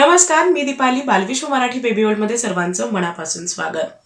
नमस्कार मी दीपाली बालविश्व मराठी बेबी वर्ल्डमध्ये सर्वांचं मनापासून स्वागत.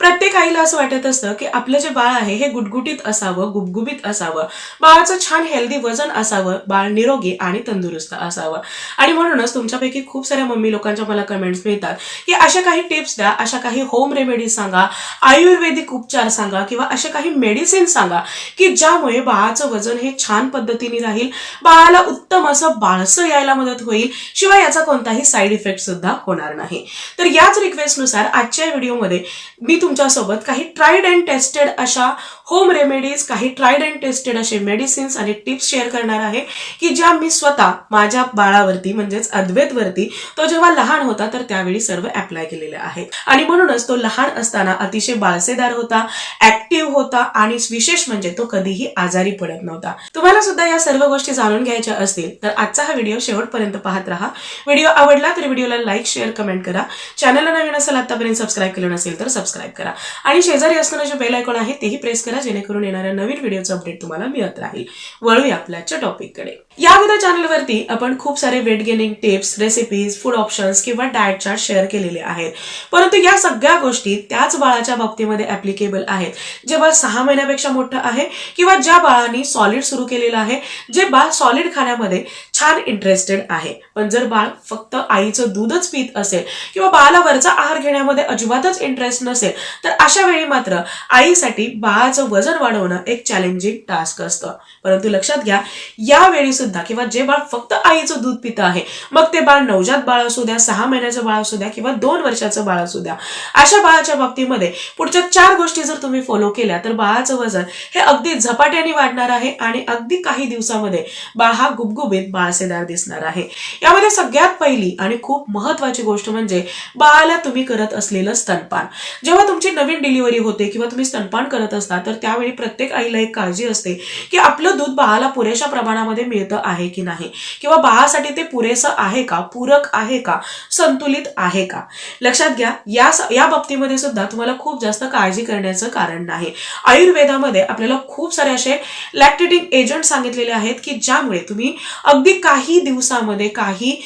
प्रत्येक आईला असं वाटत असतं की आपलं जे बाळ आहे हे गुटगुटीत असावं गुबगुबीत असावं. बाळाचं छान हेल्दी वजन असावं बाळ निरोगी आणि तंदुरुस्त असावं. आणि म्हणूनच तुमच्यापैकी खूप साऱ्या मम्मी लोकांच्या मला कमेंट्स मिळतात की अशा काही टिप्स द्या अशा काही होम रेमेडीज सांगा आयुर्वेदिक उपचार सांगा किंवा अशा काही मेडिसिन सांगा की ज्यामुळे बाळाचं वजन हे छान पद्धतीने राहील बाळाला उत्तम असं बाळसं यायला मदत होईल शिवाय याचा कोणताही साईड इफेक्ट सुद्धा होणार नाही. तर याच रिक्वेस्टनुसार आजच्या व्हिडिओमध्ये मी तुमच्यासोबत काही ट्राईड अँड टेस्टेड अशा होम रेमेडीज काही ट्राईड अँड टेस्टेड असे मेडिसिन्स आणि टिप्स शेअर करणार आहे की ज्या मी स्वतः माझ्या बाळावरती म्हणजेच अद्वैतवरती तो जेव्हा लहान होता तर त्यावेळी सर्व अप्लाय केलेले आहेत. आणि म्हणूनच तो लहान असताना अतिशय बाळसेदार होता ऍक्टिव्ह होता आणि विशेष म्हणजे तो कधीही आजारी पडत नव्हता. तुम्हाला सुद्धा या सर्व गोष्टी जाणून घ्यायच्या असतील तर आजचा हा व्हिडिओ शेवटपर्यंत पाहत राहा. व्हिडिओ आवडला तर व्हिडिओला लाईक शेअर कमेंट करा. चॅनलला नवीन असेल आतापर्यंत सबस्क्राईब केलं नसेल तर सबस्क्राईब करा. आणि शेजारी असताना जे बेल आयकॉन आहे तेही प्रेस करा जेणेकरून येणाऱ्या नवीन व्हिडिओचं अपडेट तुम्हाला मिळत राहील. वळूया आपल्याच्या टॉपिककडे या अगोदर चॅनलवरती आपण खूप सारे weight gaining tips recipes food options किंवा डाएट चार्ट शेअर केलेले आहेत. परंतु या सगळ्या गोष्टी त्याच बाळाच्या बाबतीमध्ये ॲप्लिकेबल आहेत. जे बाळ सहा महिन्यापेक्षा मोठं आहे किंवा ज्या बाळांनी सॉलिड सुरू केलेलं आहे जे बाळ सॉलिड खाण्यामध्ये छान इंटरेस्टेड आहे. पण जर बाळ फक्त आईचं दूधच पित असेल किंवा बाळाला वरचा आहार घेण्यामध्ये अजिबातच इंटरेस्ट नसेल तर अशा वेळी मात्र आईसाठी बाळाचं वजन वाढवणं एक चॅलेंजिंग टास्क असतं. परंतु लक्षात घ्या यावेळी सुद्धा किंवा जे बाळ फक्त आईचं दूध पितं आहे मग ते बाळ नवजात बाळ असू द्या सहा महिन्याचं बाळ असू द्या किंवा दोन वर्षाचं बाळ असू द्या अशा बाळाच्या बाबतीमध्ये पुढच्या चार गोष्टी जर तुम्ही फॉलो केल्या तर बाळाचं वजन हे अगदी झपाट्याने वाढणार आहे आणि अगदी काही दिवसामध्ये बाळ हा गुबगुबीत बाळसेदार दिसणार आहे. यामध्ये सगळ्यात पहिली आणि खूप महत्वाची गोष्ट म्हणजे बाळाला तुम्ही करत असलेलं स्तनपान. जेव्हा तुमची नवीन डिलिव्हरी होते किंवा तुम्ही स्तनपान करत असता तर त्यावेळी प्रत्येक आईला एक काळजी असते की आपलं दूध बाळाला पुरेशा प्रमाणामध्ये मिळतं आहे की नाही? किंवा बाळासाठी ते पुरेसं आहे का? पूरक आहे का? संतुलित आहे का? लक्षात घ्या या या बाबतीमध्ये सुद्धा तुम्हाला खूप जास्त काळजी करण्याचं कारण नाही. आयुर्वेदामध्ये आपल्याला खूप सारे असे लॅक्टेटिंग एजंट सांगितलेले आहेत की ज्यामुळे तुम्ही अगदी काही दिवसामध्ये काही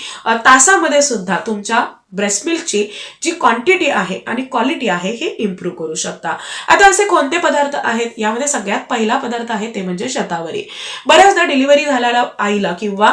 तासामध्ये सुद्धा तुमच्या ब्रेस्ट मिल्कची जी क्वांटिटी आहे आणि क्वालिटी आहे हे इम्प्रूव्ह करू शकता. आता असे कोणते पदार्थ आहेत? यामध्ये सगळ्यात पहिला पदार्थ आहे ते म्हणजे शतावरी. बऱ्याचदा डिलिव्हरी झालेल्या आईला किंवा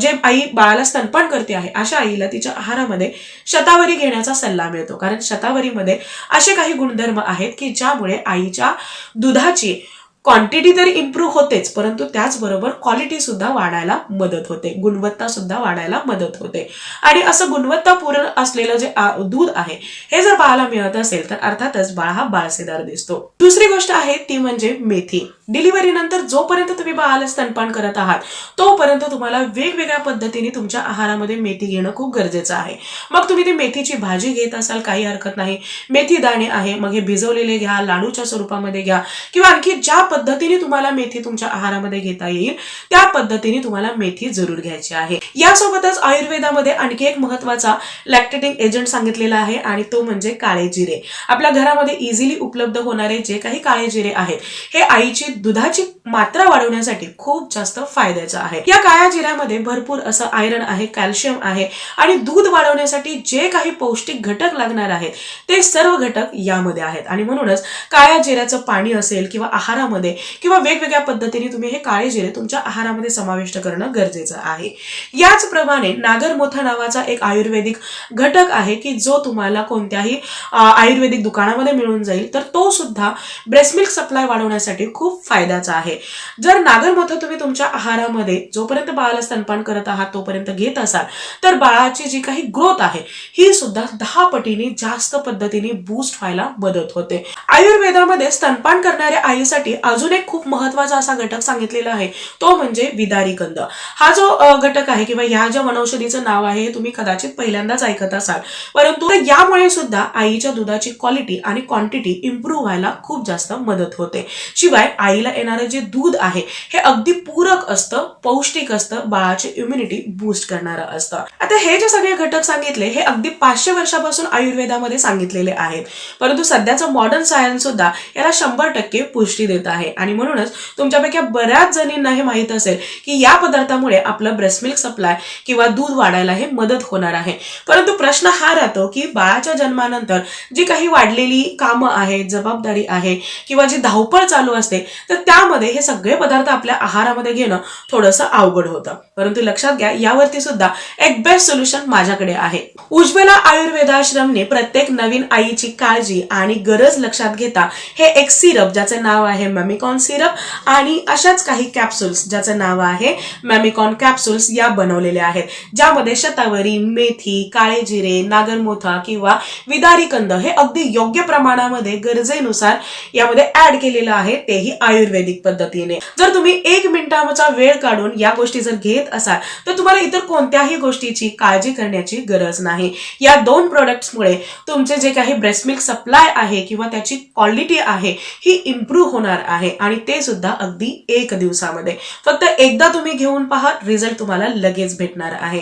जे आई बाळाला स्तनपान करते आहे अशा आईला तिच्या आहारामध्ये शतावरी घेण्याचा सल्ला मिळतो. कारण शतावरीमध्ये असे काही गुणधर्म आहेत की ज्यामुळे आईच्या दुधाची क्वांटिटी तरी इम्प्रूव्ह होतेच परंतु त्याचबरोबर क्वालिटी सुद्धा वाढायला मदत होते. गुणवत्ता सुद्धा वाढायला मदत होते. आणि असं गुणवत्तापूर्ण असलेलं जे दूध आहे हे जर बाळाला मिळत असेल तर अर्थातच बाळ हा बाळसेदार दिसतो. दुसरी गोष्ट आहे ती म्हणजे मेथी. डिलिव्हरी नंतर जोपर्यंत तुम्ही बाळाला स्तनपान करत आहात तोपर्यंत तुम्हाला वेगवेगळ्या पद्धतीने तुमच्या आहारामध्ये मेथी घेणं खूप गरजेचं आहे. मग तुम्ही ती मेथीची भाजी घेत असाल काही हरकत नाही. मेथी दाणे आहे मग हे भिजवलेले घ्या लाडूच्या स्वरूपामध्ये घ्या किंवा आणखी ज्या पद्धतीने तुम्हाला मेथी तुमच्या आहारामध्ये घेता येईल. त्या पद्धतीने तुम्हाला मेथी जरूर घ्यायची आहे. यासोबतच आयुर्वेदामध्ये आणखी एक महत्त्वाचा लॅक्टेटिंग एजंट सांगितलेला आहे आणि तो म्हणजे काळे जिरे. आपल्या घरामध्ये इझिली उपलब्ध होणारे जे काही काळे जिरे आहेत हे आईची दुधाची मात्रा वाढवण्यासाठी खूप जास्त फायद्याचं आहे. या काळ्या जिऱ्यामध्ये भरपूर असं आयरन आहे कॅल्शियम आहे आणि दूध वाढवण्यासाठी जे काही पौष्टिक घटक लागणार आहेत ते सर्व घटक यामध्ये आहेत. आणि म्हणूनच काळ्या जिऱ्याचं पाणी असेल किंवा आहारामध्ये किंवा वेगवेगळ्या पद्धतीने तुम्ही हे काळे जिरे तुमच्या आहारामध्ये समाविष्ट करणं गरजेचं आहे. याचप्रमाणे नागरमोथा नावाचा एक आयुर्वेदिक घटक आहे की जो तुम्हाला कोणत्याही आयुर्वेदिक दुकानामध्ये मिळून जाईल तर तो सुद्धा ब्रेस्ट मिल्क सप्लाय वाढवण्यासाठी खूप फायद्याचा आहे. जर नागरमोथा तुम्ही तुमच्या आहारामध्ये जोपर्यंत बाळाला स्तनपान करत आहात तोपर्यंत घेत असाल तर बाळाची जी काही ग्रोथ आहे ही सुद्धा दहा पटीने जास्त पद्धतीने बूस्ट व्हायला मदत होते. आयुर्वेदामध्ये स्तनपान करणाऱ्या आईसाठी अजून एक खूप महत्त्वाचा असा घटक सांगितलेला आहे तो म्हणजे विदारी कंद. हा जो घटक आहे किंवा ह्या ज्या वनौषधीचं नाव आहे हे तुम्ही कदाचित पहिल्यांदाच ऐकत असाल. परंतु यामुळे सुद्धा आईच्या दुधाची क्वालिटी आणि क्वांटिटी इम्प्रूव्ह व्हायला खूप जास्त मदत होते. शिवाय आईला येणारं जे दूध आहे हे अगदी पूरक असतं पौष्टिक असतं बाळाची इम्युनिटी बूस्ट करणारं असतं. आता हे जे सगळे घटक सांगितले हे अगदी पाचशे वर्षापासून आयुर्वेदामध्ये सांगितलेले आहेत. परंतु सध्याचं मॉडर्न सायन्स सुद्धा याला शंभर टक्के पुष्टी देत आहे. आहे. आणि म्हणूनच तुमच्यापैकी बऱ्याच जणींना हे माहीत असेल की या पदार्थामुळे आपलं ब्रेस्ट मिल्क सप्लाय किंवा दूध वाढायला हे मदत होणार आहे. परंतु प्रश्न हा राहतो की बाळाच्या जन्मानंतर जी काही वाढलेली कामं आहेत जबाबदारी आहे किंवा जी धावपळ चालू असते तर त्यामध्ये हे सगळे पदार्थ आपल्या आहारामध्ये घेणं थोडंसं अवघड होतं. परंतु लक्षात घ्या यावरती सुद्धा एक बेस्ट सोल्युशन माझ्याकडे आहे. उज्ज्वला आयुर्वेदाश्रमने प्रत्येक नवीन आईची काळजी आणि गरज लक्षात घेता हे एक सिरप ज्याचे नाव आहे मॅमिकॉन सिरप आणि अशाच काही कॅप्सूल्स ज्याचं नाव आहे मॅमिकॉन कॅप्सूल्स या बनवलेल्या आहेत ज्यामध्ये शतावरी मेथी काळे जिरे नागरमोथा किंवा विदारी कंद हे अगदी योग्य प्रमाणामध्ये गरजेनुसार यामध्ये ऍड केलेलं आहे तेही आयुर्वेदिक पद्धतीने. जर तुम्ही एक मिनिटाचा वेळ काढून या गोष्टी जर घेत असाल तर तुम्हाला इतर कोणत्याही गोष्टीची काळजी करण्याची गरज नाही. या दोन प्रोडक्ट्समुळे तुमचे जे काही ब्रेस्ट मिल्क सप्लाय आहे किंवा त्याची क्वालिटी आहे ही इम्प्रूव्ह होणार आहे. आणि ते सुद्धा अगदी एक दिवसामध्ये. फक्त एकदा तुम्ही घेऊन पहा रिझल्ट तुम्हाला लगेच भेटणार आहे.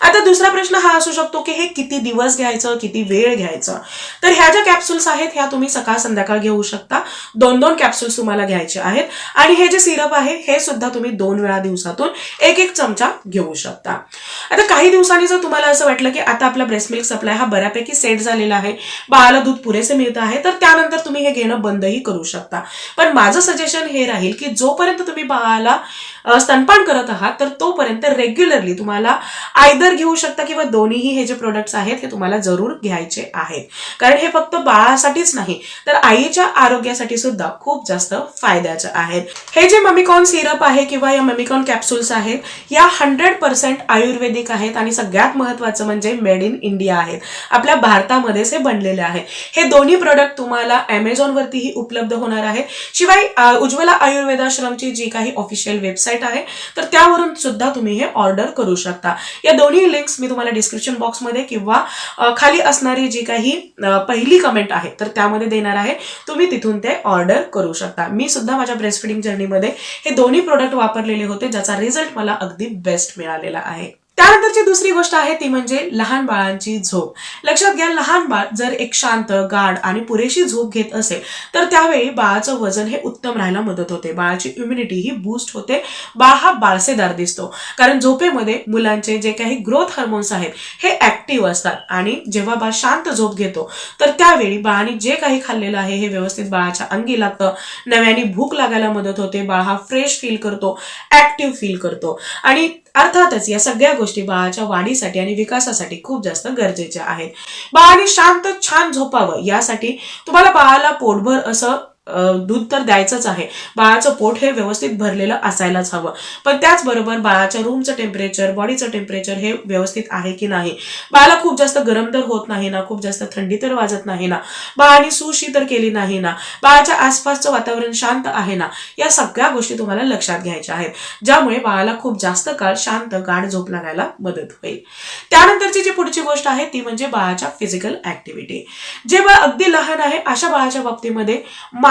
आता दुसरा प्रश्न हा असू शकतो की हे किती दिवस घ्यायचं किती वेळ घ्यायचं? तर ह्या ज्या कॅप्सूल्स आहेत ह्या तुम्ही सकाळ संध्याकाळ घेऊ शकता. दोन दोन कॅप्सूल्स तुम्हाला घ्यायचे आहेत. आणि हे जे सिरप आहे हे सुद्धा तुम्ही दोन वेळा दिवसातून एक एक चमचा घेऊ शकता. आता काही दिवसांनी जर तुम्हाला असं वाटलं की आता आपला ब्रेस्ट मिल्क सप्लाय हा बऱ्यापैकी सेट झालेला आहे बाळाला दूध पुरेसे मिळत आहे तर त्यानंतर तुम्ही हे घेणं बंदही करू शकता. पण माझं सजेशन हे राहील की जोपर्यंत तुम्ही बाळाला स्तनपान करत आहात तर तोपर्यंत रेग्युलरली तुम्हाला आयदर घेऊ शकता किंवा दोन्हीही हे जे प्रोडक्ट्स आहेत हे तुम्हाला जरूर घ्यायचे आहेत. कारण हे फक्त बाळासाठीच नाही तर आईच्या आरोग्यासाठी सुद्धा खूप जास्त फायद्याचं आहेत. हे जे ममिकॉन सिरप आहे किंवा या ममिकॉन कॅप्सूल्स आहेत या हंड्रेड पर्सेंट आयुर्वेदिक आहेत आणि सगळ्यात महत्वाचं म्हणजे मेड इन इंडिया आहेत. आपल्या भारतामध्येच हे बनलेले आहेत हे दोन्ही प्रोडक्ट तुम्हाला अमेझॉनवरतीही उपलब्ध होणार आहे. शिवाय अ, उज्ज्वला आयुर्वेदाश्रमची जी काही ऑफिशियल वेबसाईट आहे तर त्यावरून सुद्धा तुम्ही हे ऑर्डर करू शकता. या दोन्ही लिंक्स मी तुम्हाला डिस्क्रिप्शन बॉक्समध्ये किंवा खाली असणारी जी काही पहिली कमेंट आहे तर त्यामध्ये देणार आहे तुम्ही तिथून ते ऑर्डर करू शकता. मी सुद्धा माझ्या ब्रेस्ट फिडिंग जर्नीमध्ये हे दोन्ही प्रोडक्ट वापरलेले होते ज्याचा रिझल्ट मला अगदी बेस्ट मिळालेला आहे. त्यानंतरची दुसरी गोष्ट आहे ती म्हणजे लहान बाळांची झोप. लक्षात घ्या लहान बाळ जर एक शांत गाढ आणि पुरेशी झोप घेत असेल तर त्यावेळी बाळाचं वजन हे उत्तम राहायला मदत होते. बाळाची इम्युनिटी ही बूस्ट होते. बाळ हा बाळसेदार दिसतो. कारण झोपेमध्ये मुलांचे जे काही ग्रोथ हार्मोन्स आहेत हे ऍक्टिव्ह असतात. आणि जेव्हा बाळ शांत झोप घेतो तर त्यावेळी बाळाने जे काही खाल्लेलं आहे हे व्यवस्थित बाळाच्या अंगी लागतं. नव्याने भूक लागायला मदत होते. बाळ हा फ्रेश फील करतो ऍक्टिव्ह फील करतो. आणि अर्थातच या सगळ्या गोष्टी बाळाच्या वाढीसाठी आणि विकासासाठी खूप जास्त गरजेच्या आहेत. बाळाने शांत छान झोपावं यासाठी तुम्हाला बाळाला पोटभर असं दूध तर द्यायचंच आहे. बाळाचं पोट हे व्यवस्थित भरलेलं असायलाच हवं. पण त्याचबरोबर बाळाच्या रूमचं टेम्परेचर बॉडीचं टेम्परेचर हे व्यवस्थित आहे की नाही? बाळाला खूप जास्त गरम तर होत नाही ना खूप जास्त थंडी तर वाजत नाही ना. बाळाने सुशी तर केली नाही ना. बाळाच्या आसपासचं वातावरण शांत आहे ना या सगळ्या गोष्टी तुम्हाला लक्षात घ्यायच्या आहेत. ज्यामुळे बाळाला खूप जास्त काळ शांत गाढ झोप लागायला मदत होईल. त्यानंतरची जी पुढची गोष्ट आहे ती म्हणजे बाळाच्या फिजिकल ऍक्टिव्हिटी जे बाळ अगदी लहान आहे अशा बाळाच्या बाबतीमध्ये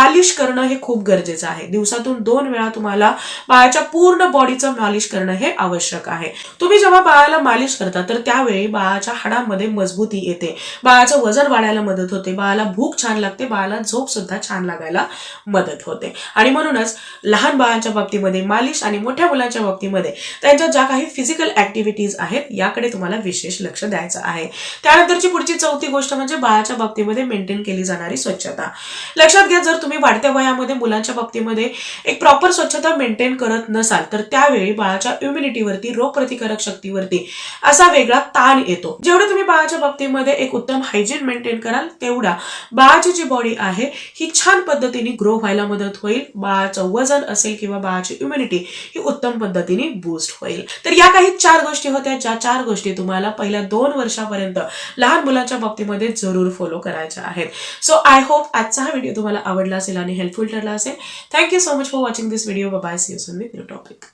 मालिश करणं हे खूप गरजेचं आहे. दिवसातून दोन वेळा तुम्हाला बाळाच्या पूर्ण बॉडीचं मालिश करणं हे आवश्यक आहे. तुम्ही जेव्हा बाळाला मालिश करता तर त्यावेळी बाळाच्या हाडांमध्ये मजबूती येते. बाळाचं वजन वाढायला मदत होते. बाळाला भूक छान लागते. बाळाला झोप सुद्धा छान लागायला मदत होते. आणि म्हणूनच लहान बाळांच्या बाबतीमध्ये मालिश आणि मोठ्या मुलांच्या बाबतीमध्ये त्यांच्या ज्या काही फिजिकल ऍक्टिव्हिटीज आहेत याकडे तुम्हाला विशेष लक्ष द्यायचं आहे. त्यानंतरची पुढची चौथी गोष्ट म्हणजे बाळाच्या बाबतीमध्ये मेंटेन केली जाणारी स्वच्छता. लक्षात घ्या जर तुम्ही वाढत्या वयामध्ये मुलांच्या बाबतीमध्ये एक प्रॉपर स्वच्छता मेंटेन करत नसाल तर त्यावेळी बाळाच्या इम्युनिटीवरती रोगप्रतिकारक शक्तीवरती असा वेगळा ताण येतो. जेवढं तुम्ही बाळाच्या बाबतीमध्ये एक उत्तम हायजीन मेंटेन कराल तेवढा बाळाची जी बॉडी आहे ही छान पद्धतीने ग्रो व्हायला मदत होईल. बाळाचं वजन असेल किंवा बाळाची इम्युनिटी ही उत्तम पद्धतीने बूस्ट होईल. तर या काही चार गोष्टी होत्या ज्या चार गोष्टी तुम्हाला पहिल्या दोन वर्षापर्यंत लहान मुलांच्या बाबतीमध्ये जरूर फॉलो करायच्या आहेत. सो आय होप आजचा हा व्हिडिओ तुम्हाला आवडला असेल आणि हेल्पफुल ठरला असेल thank you so much for watching this video bye see you soon with new topic